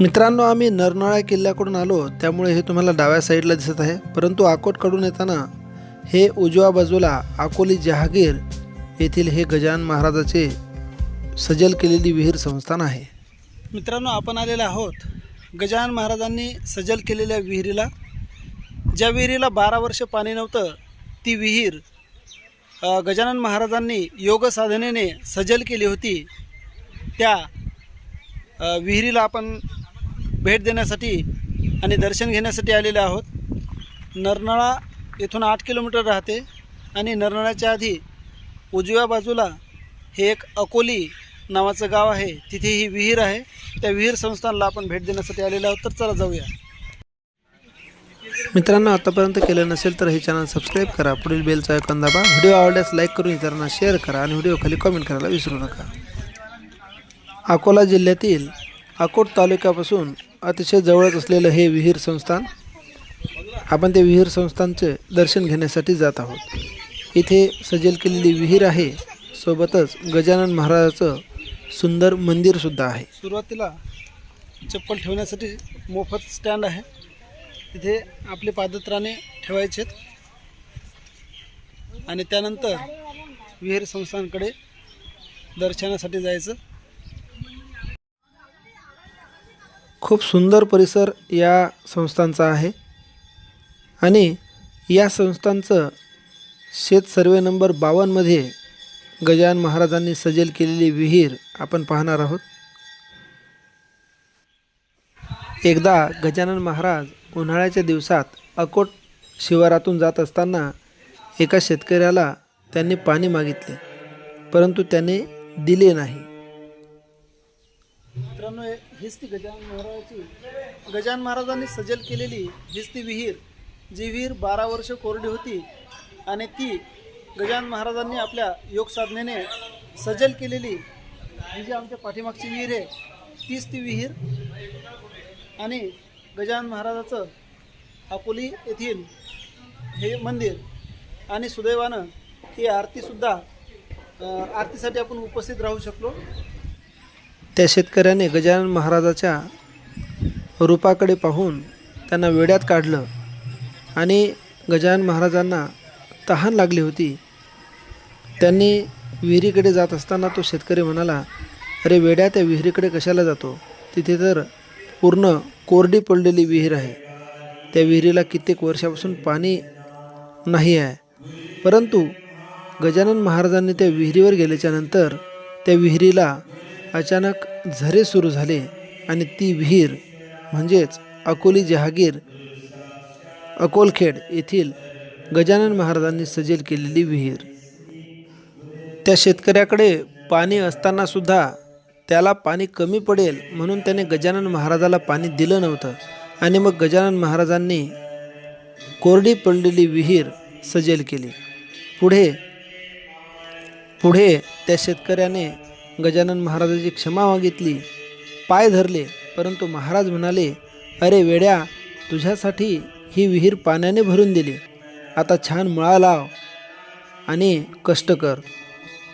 मित्रांनो आम्ही नरनाळा किल्ल्याकडून आलो. त्यामुळे हे तुम्हाला डाव्या साईडला दिसत आहे. परंतु अकोटकडून येताना हे उजव्या बाजूला अकोली जहागीर येथील हे गजानन महाराजाचे सजल केलेली विहीर संस्थान आहे. मित्रांनो आपण आलेले आहोत गजानन महाराजांनी सजल केलेल्या विहिरीला. ज्या विहिरीला बारा वर्ष पाणी नव्हतं ती विहीर गजानन महाराजांनी योग साधनेने सजल केली होती. त्या विहिरीला आपण भेट देण्यासाठी आणि दर्शन घेण्यासाठी आलेले आहोत. नरनाळा येथून आठ किलोमीटर राहते आणि नरनाळ्याच्या आधी उजव्या बाजूला हे एक अकोली नावाचं गाव आहे. तिथे ही विहीर आहे. त्या विहीर संस्थानला आपण भेट देण्यासाठी आलेलो आहोत. तर चला जाऊया. मित्रांनो आतापर्यंत केलं नसेल तर हे चॅनल सबस्क्राईब करा. पुढील बेलचा आयकॉन दाबा. व्हिडिओ आवडल्यास लाईक करून इतरांना शेअर करा आणि व्हिडिओ खाली कमेंट करायला विसरू नका. अकोला जिल्ह्यातील अकोट तालुक्यापासून अतिशय जवळच असलेलं हे विहीर संस्थान आपण ते विहीर संस्थानचे दर्शन घेण्यासाठी जात आहोत. इथे सजेल केलेली विहीर आहे सोबतच गजानन महाराजाचं सुंदर मंदिरसुद्धा आहे. सुरुवातीला चप्पल ठेवण्यासाठी मोफत स्टँड आहे. तिथे आपले पादत्राणे ठेवायचेत. आणि त्यानंतर विहीर संस्थानकडे दर्शनासाठी जायचं. खूप सुंदर परिसर या संस्थांचा आहे. आणि या संस्थांचं शेत सर्वे नंबर बावन्नमध्ये गजानन महाराजांनी सजेल केलेली विहीर आपण पाहणार आहोत. एकदा गजानन महाराज उन्हाळ्याच्या दिवसात अकोट शिवारातून जात असताना एका शेतकऱ्याला त्यांनी पाणी मागितले परंतु त्याने दिले नाही. मित्रांनो हीच ती गजानन महाराजाची गजानन महाराजांनी सजल केलेली हीच ती विहीर जी विहीर बारा वर्ष कोरडी होती आणि ती गजानन महाराजांनी आपल्या योगसाधनेने सजल केलेली. ही जी आमच्या पाठीमागची विहीर आहे तीच ती विहीर आणि गजानन महाराजाचं अकोली येथील हे मंदिर आणि सुदैवानं ही आरतीसुद्धा आरतीसाठी आपण उपस्थित राहू शकलो. त्या शेतकऱ्याने गजानन महाराजाच्या रूपाकडे पाहून त्यांना वेड्यात काढलं आणि गजानन महाराजांना तहान लागली होती. त्यांनी विहिरीकडे जात असताना तो शेतकरी म्हणाला अरे वेड्या त्या विहिरीकडे कशाला जातो? तिथे तर पूर्ण कोरडी पडलेली विहीर आहे. त्या विहिरीला कित्येक वर्षापासून पाणी नाही आहे. परंतु गजानन महाराजांनी त्या विहिरीवर गेल्याच्यानंतर त्या विहिरीला अचानक झरे सुरू झाले आणि ती विहीर म्हणजेच अकोली जहागीर अकोलखेड येथील गजानन महाराजांनी सजेल केलेली विहीर. त्या शेतकऱ्याकडे पाणी असतानासुद्धा त्याला पाणी कमी पडेल म्हणून त्याने गजानन महाराजाला पाणी दिलं नव्हतं आणि मग गजानन महाराजांनी कोरडी पडलेली विहीर सजेल केली. पुढे पुढे त्या शेतकऱ्याने गजानन महाराजाची क्षमा मागितली. पाय धरले परंतु महाराज म्हणाले अरे वेड्या तुझ्यासाठी ही विहीर पाण्याने भरून दिली. आता छान मळा लाव आणि कष्ट कर.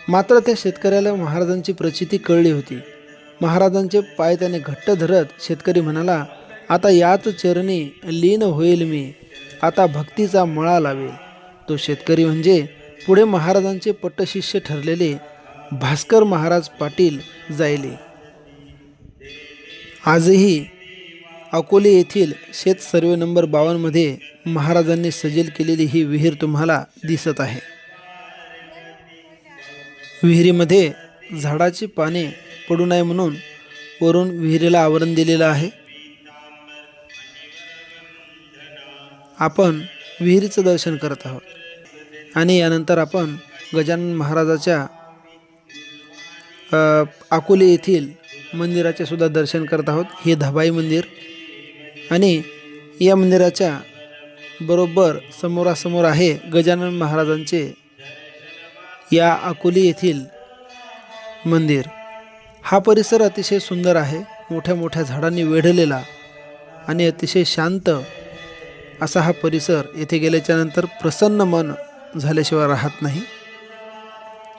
मात्र त्या शेतकऱ्याला महाराजांची प्रचिती कळली होती. महाराजांचे पाय त्याने घट्ट धरत शेतकरी म्हणाला आता याच चरणी लीन होईल मी. आता भक्तीचा मळा लावेल. तो शेतकरी म्हणजे पुढे महाराजांचे पट्टशिष्य ठरलेले भास्कर महाराज पाटील जायले. आजही अकोले येथील शेत सर्वे नंबर बावनमध्ये महाराजांनी सजेल केलेली ही विहीर तुम्हाला दिसत आहे. विहिरीमध्ये झाडाची पाने पडू नये म्हणून वरून विहिरीला आवरण दिलेलं आहे. आपण विहिरीचं दर्शन करत आहोत आणि यानंतर आपण गजानन महाराजाच्या अकोले येथील मंदिराचे सुद्धा दर्शन करत आहोत. हे धबाई मंदिर. आणि या मंदिराच्या बरोबर समोरासमोर आहे गजानन महाराजांचे या अकोली येथील मंदिर. हा परिसर अतिशय सुंदर आहे. मोठ्या मोठ्या झाडांनी वेढलेला आणि अतिशय शांत असा हा परिसर येथे गेल्याच्यानंतर प्रसन्न मन झाल्याशिवाय राहत नाही.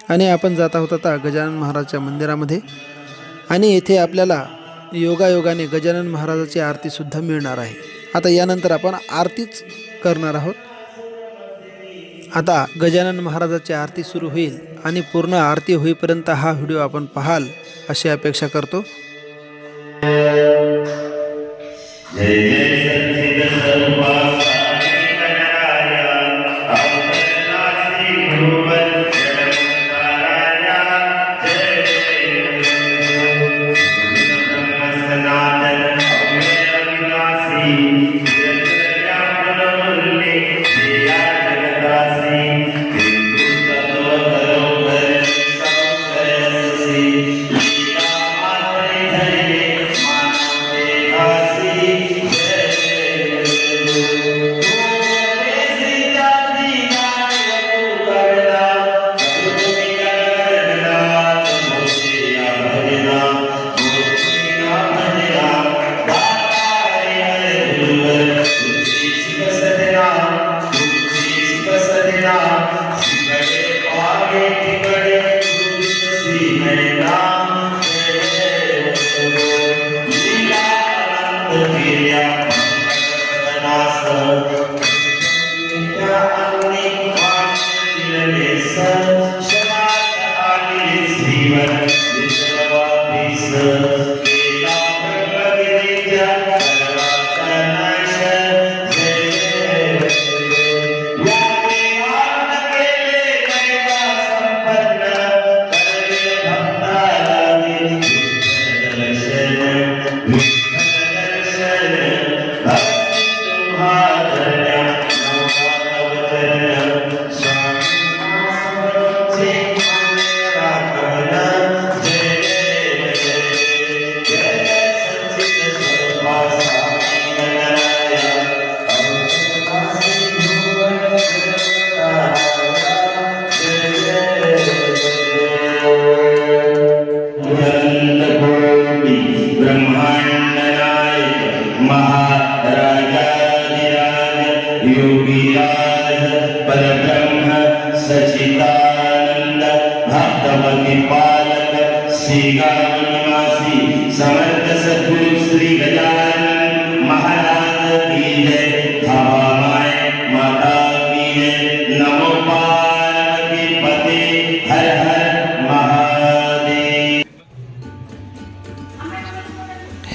आणि आपण जात आहोत आता गजानन महाराजच्या मंदिरामध्ये. आणि येथे आपल्याला योगायोगाने गजानन महाराजाची आरतीसुद्धा मिळणार आहे. आता यानंतर आपण आरतीच करणार आहोत. आता गजानन महाराजाची आरती सुरू होईल आणि पूर्ण आरती होईपर्यंत हा व्हिडिओ आपण पाहाल अशी अपेक्षा करतो.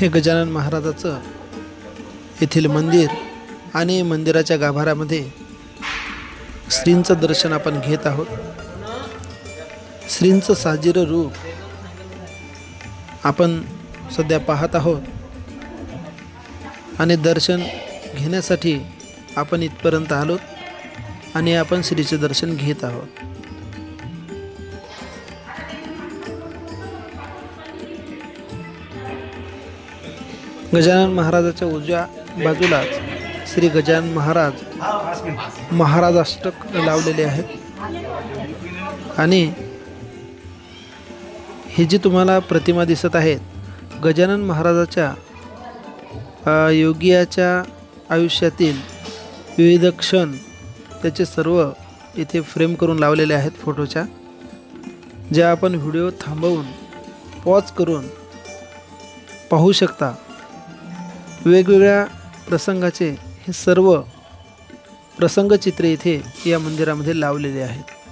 हे गजानन महाराजाचं येथील मंदिर आणि मंदिराच्या गाभाऱ्यामध्ये श्रींचं दर्शन आपण घेत आहोत. श्रींचं साजिरं रूप आपण सध्या पाहत आहोत. आणि दर्शन घेण्यासाठी आपण इथपर्यंत आलो आणि आपण श्रीचे दर्शन घेत आहोत. गजानन महाराजाच्या उजव्या बाजूलाच श्री गजानन महाराज महाराज अष्टक लावलेले आहेत. आणि ही जी तुम्हाला प्रतिमा दिसत आहेत गजानन महाराजाच्या योगियाच्या आयुष्यातील विविध क्षण त्याचे सर्व इथे फ्रेम करून लावलेले आहेत फोटोच्या ज्या आपण व्हिडिओ थांबवून पॉज करून पाहू शकता. वेगवेगळ्या प्रसंगाचे हे सर्व प्रसंगचित्रे इथे या मंदिरामध्ये लावलेले आहेत.